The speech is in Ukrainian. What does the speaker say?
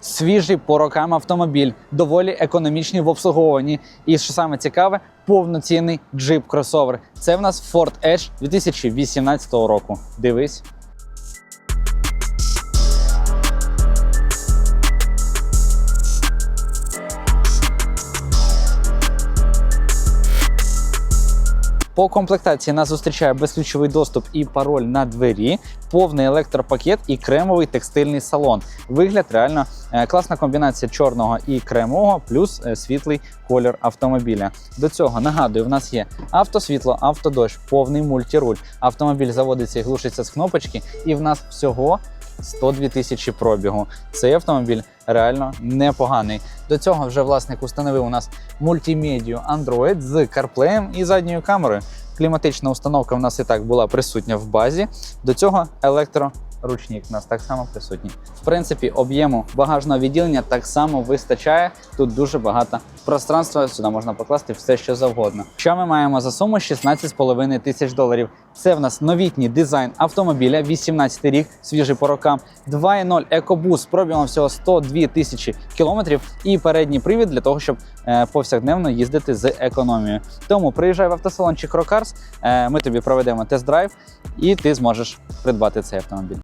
Свіжий по рокам автомобіль, доволі економічний в обслуговуванні. І що саме цікаве, повноцінний джип кросовер. Це в нас Ford Edge 2018 року. Дивись. По комплектації нас зустрічає безключовий доступ і пароль на двері, повний електропакет і кремовий текстильний салон. Вигляд реально е, класна комбінація чорного і кремового, плюс е, світлий колір автомобіля. До цього нагадую, в нас є автосвітло, автодощ, повний мультіруль. Автомобіль заводиться і глушиться з кнопочки, і в нас всього 102 тисячі пробігу. Цей автомобіль реально непоганий. До цього вже власник установив у нас мультимедію Android з CarPlay і задньою камерою. Кліматична установка в нас і так була присутня в базі. До цього електроручник у нас так само присутній. В принципі, об'єму багажного відділення так само вистачає. Тут дуже багато пространства. Сюди можна покласти все, що завгодно. Що ми маємо за суму 16,5 тисяч доларів. Це в нас новітній дизайн автомобіля, 18 рік, свіжий по рокам, 2.0 EcoBoost з пробігом всього 102 тисячі кілометрів і передній привід для того, щоб е, повсякденно їздити з економією. Тому приїжджай в автосалончик Рокарс, е, ми тобі проведемо тест-драйв, і ти зможеш придбати цей автомобіль.